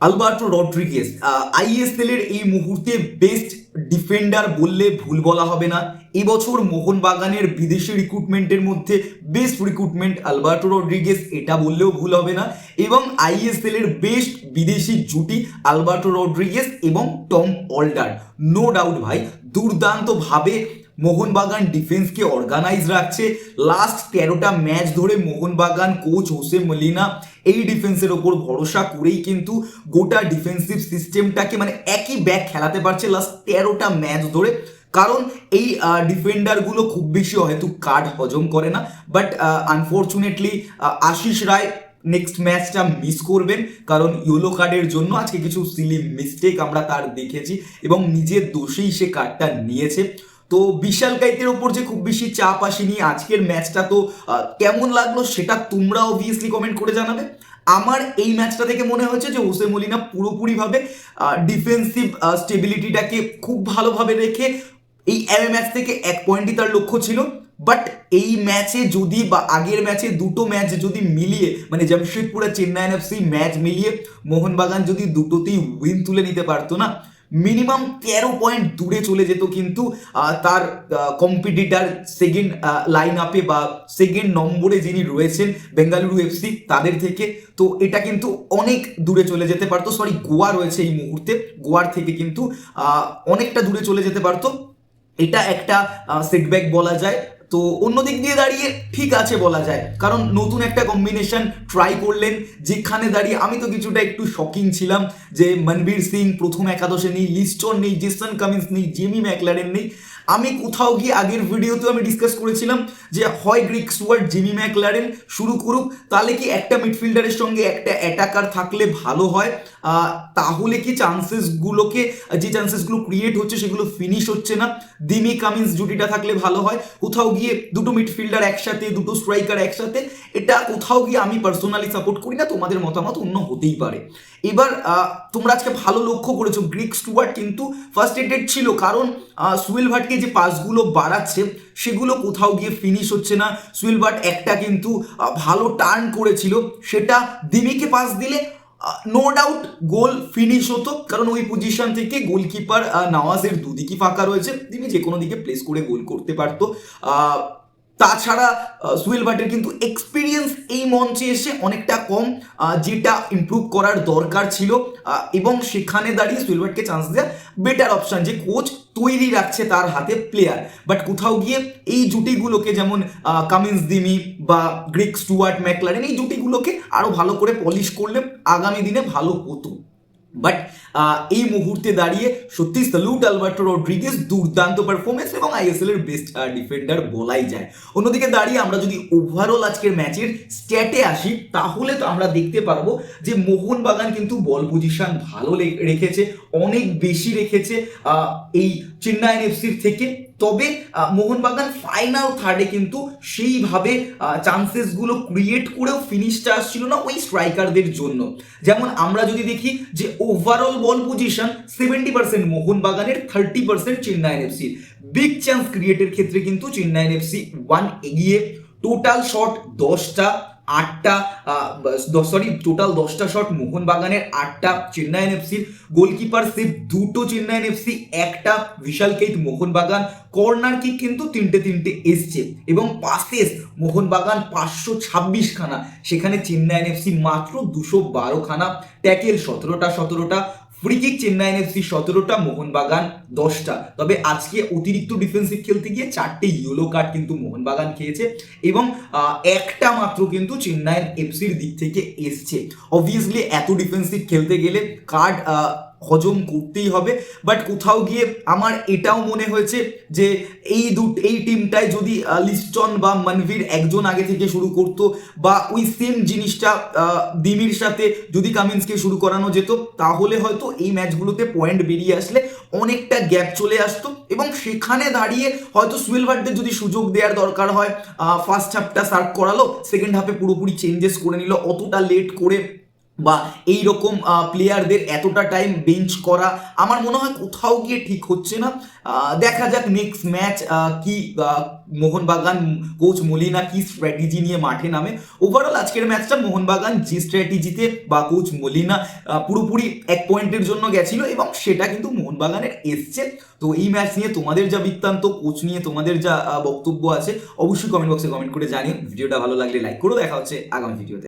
Alberto Rodrigues ISL এর এই মুহূর্তে বেস্ট ডিফেন্ডার বললে ভুল বলা হবে না। এবছর মোহনবাগানের বিদেশি রিক্রুটমেন্টের মধ্যে বেস্ট রিক্রুটমেন্ট আলবার্টো রড্রিগেস এটা বললেও ভুল হবে না। এবং আইএসএল এর বেস্ট বিদেশি জুটি আলবার্টো রড্রিগেস এবং টম অল্ডার। নো ডাউট ভাই, দুর্দান্তভাবে মোহনবাগান ডিফেন্সকে অর্গানাইজ রাখছে। লাস্ট তেরোটা ম্যাচ ধরে মোহনবাগান কোচ হোসে মলিনা এই ডিফেন্সের ওপর ভরসা করেই কিন্তু গোটা ডিফেন্সিভ সিস্টেমটাকে মানে একই ব্যাক খেলাতে পারছে লাস্ট তেরোটা ম্যাচ ধরে। কারণ এই ডিফেন্ডারগুলো খুব বেশি হয়তো কার্ড হজম করে না। But unfortunately Ashis Rai next ম্যাচটা মিস করবেন। কারণ ইয়েলো কার্ডের জন্য আজকে কিছু সিলি মিস্টেক আমরা তার দেখেছি এবং নিজের দোষেই সে কার্ডটা নিয়েছে। তো বিশাল কাইতের ওপর যে খুব বেশি চাপ আসেনি, আজকের ম্যাচটা তো কেমন লাগল সেটা তোমরা অবভিয়াসলি কমেন্ট করে জানাবে। আমার এই ম্যাচটা থেকে মনে হয়েছে যে হোসে মলিনা পুরোপুরিভাবে ডিফেন্সিভ স্টেবিলিটিটাকে খুব ভালোভাবে রেখে এই এম ম্যাচ থেকে এক পয়েন্টই তার লক্ষ্য ছিল। বাট এই ম্যাচে যদি বা আগের ম্যাচে দুটো ম্যাচ যদি মিলিয়ে মানে জামশেদপুর আর চেন্নাই এফসি ম্যাচ মিলিয়ে, মোহনবাগান যদি দুটোতেই উইন তুলে নিতে পারতো না মিনিমাম তেরো পয়েন্ট দূরে চলে যেত কিন্তু তার কম্পিটিটার সেকেন্ড লাইন আপে বা সেকেন্ড নম্বরে যিনি রয়েছেন, বেঙ্গালুরু এফসি তাদের থেকে। তো এটা কিন্তু অনেক দূরে চলে যেতে পারতো। সরি গোয়া রয়েছে এই মুহূর্তে। গোয়ার থেকে কিন্তু অনেকটা দূরে চলে যেতে পারতো। এটা একটা সেটব্যাক বলা যায়। তো অন্য দিক দিয়ে দাঁড়িয়ে ঠিক আছে বলা যায়। কারণ নতুন একটা কম্বিনেশন ট্রাই করলেন, যেখানে দাঁড়িয়ে আমি তো কিছুটা একটু শকিং ছিলাম যে মনবীর সিং প্রথম একাদশে নেই, লিস্টন নেই, জেসন কামিন্স নেই, জেমি ম্যাকলারেন নেই। আমি কোথাও গিয়ে আগের ভিডিওতেও আমি ডিসকাস করেছিলাম যে হয় গ্রিক স্টুয়ার্ট জিমি ম্যাকলারেন শুরু করুক, তাহলে কি একটা মিডফিল্ডারের সঙ্গে একটা অ্যাটাকার থাকলে ভালো হয়? তাহলে কি চান্সেসগুলোকে যে চান্সেসগুলো ক্রিয়েট হচ্ছে সেগুলো ফিনিশ হচ্ছে না? দিমি, কামিন্স জুটিটা থাকলে ভালো হয়। কোথাও গিয়ে দুটো মিডফিল্ডার একসাথে, দুটো স্ট্রাইকার একসাথে, এটা কোথাও গিয়ে আমি পার্সোনালি সাপোর্ট করি না, তোমাদের মতামত অন্য হতেই পারে। এবার তোমরা আজকে ভালো লক্ষ্য করেছ গ্রিক স্টুয়ার্ট কিন্তু ফার্স্ট এডেড ছিল, কারণ সুয়েল ভাটকে যে পাসগুলো বাড়াচ্ছে, সেগুলো কোথাও গিয়ে ফিনিশ হচ্ছে না। সুয়েল ভাট একটা কিন্তু ভালো টার্ন করেছিল, সেটা দিমিকে পাস দিলে নো ডাউট গোল ফিনিশ হতো। কারণ ওই পজিশন থেকে গোলকিপার নওয়াজের দুদিকই ফাঁকা রয়েছে। তিনি যে কোনো দিকে প্লেস করে গোল করতে পারতো। তাছাড়া আহ, সুয়েল ভাটের কিন্তু এক্সপিরিয়েন্স এই মঞ্চে এসে অনেকটা কম যেটা ইমপ্রুভ করার দরকার ছিল এবং সেখানে দাঁড়িয়ে সুয়েল ভাটকে চান্স দেওয়া বেটার অপশান যে কোচ তৈরি রাখছে তার হাতে প্লেয়ার বাট কোথাও গিয়ে এই জুটিগুলোকে যেমন কামিন্স দিমি বা গ্রিক স্টুয়ার্ট ম্যাকলারেন এই জুটিগুলোকে আরও ভালো করে পলিশ করলে আগামী দিনে ভালো হতো। বাট এই মুহূর্তে দাঁড়িয়ে সত্যি স্যালুট আলবার্টো রড্রিগেস দুর্দান্ত পারফরমেন্স এবং আইএসএল এর বেস্ট ডিফেন্ডার বলাই যায়। অন্যদিকে দাঁড়িয়ে আমরা যদি ওভারঅল আজকের ম্যাচের স্ট্যাটে আসি, তাহলে তো আমরা দেখতে পারব যে মোহনবাগান কিন্তু বল পজিশন ভালো রেখেছে, অনেক বেশি রেখেছে এই চেন্নাই এফসির থেকে। তবে মোহনবাগান ফাইনাল থার্ডে কিন্তু সেইভাবে চান্সেসগুলো ক্রিয়েট করেও ফিনিশটা আসছিল না ওই স্ট্রাইকারদের জন্য। যেমন আমরা যদি দেখি যে overall ball possession seventy percent মোহনবাগানের থার্টি পার্সেন্ট চেন্নাই এফসির বিগ চান্স ক্রিয়েটের ক্ষেত্রে কিন্তু চেন্নাই এফসি ওয়ান এগিয়ে টোটাল শট দশটা আটটা সরি টোটাল দশটা শট মোহনবাগানের আটটা, চেন্নাই এফসির গোলকিপার সেভ দুটো চেন্নাই এফসি একটা বিশাল কেট মোহনবাগান কর্নার কিক কিন্তু তিনটে তিনটে এসছে। এবং পাসেস মোহনবাগান পাঁচশো ছাব্বিশ খানা সেখানে চেন্নাই এফসি মাত্র দুশো বারো খানা ট্যাকেল সতেরোটা সতেরোটা ফ্রি কিক চেন্নাই এফসি সতেরোটা, মোহনবাগান দশটা। তবে আজকে অতিরিক্ত ডিফেন্সিভ খেলতে গিয়ে চারটে ইয়েলো কার্ড কিন্তু মোহনবাগান খেয়েছে এবং একটা মাত্র কিন্তু চেন্নাইয়ের এফসির দিক থেকে এসছে। অবভিয়াসলি এত ডিফেন্সিভ খেলতে গেলে কার্ড হজম করতেই হবে। বাট কোথাও গিয়ে আমার এটাও মনে হয়েছে যে এই দু, এই টিমটায় যদি লিস্টন বা মনভীর একজন আগে থেকে শুরু করতো বা ওই সেম জিনিসটা দিমির সাথে যদি কামিন্সকে শুরু করানো যেত, তাহলে হয়তো এই ম্যাচগুলোতে পয়েন্ট বেরিয়ে আসলে অনেকটা গ্যাপ চলে আসতো এবং সেখানে দাঁড়িয়ে হয়তো সুয়েল ভাটদের যদি সুযোগ দেওয়ার দরকার হয় ফার্স্ট হাফটা সার্ভ করালো সেকেন্ড হাফে পুরোপুরি চেঞ্জেস করে নিল, অতটা লেট করে বা এই রকম প্লেয়ারদের এতটা টাইম বেঞ্চ করা, আমার মনে হয় কোথাও গিয়ে ঠিক হচ্ছে না। দেখা যাক নেক্সট ম্যাচ কি মোহনবাগান কোচ মলিনা কি স্ট্র্যাটেজি নিয়ে মাঠে নামে। ওভারঅল আজকের ম্যাচটা মোহনবাগান যে স্ট্র্যাটেজিতে বা কোচ মলিনা পুরোপুরি এক পয়েন্টের জন্য গেছিল এবং সেটা কিন্তু মোহনবাগানের এসছে। তো এই ম্যাচ নিয়ে তোমাদের যা বৃত্তান্ত কোচ নিয়ে তোমাদের যা বক্তব্য আছে, অবশ্যই কমেন্ট বক্সে কমেন্ট করে জানিও। ভিডিওটা ভালো লাগলে লাইক করো। দেখা হচ্ছে আগামী ভিডিওতে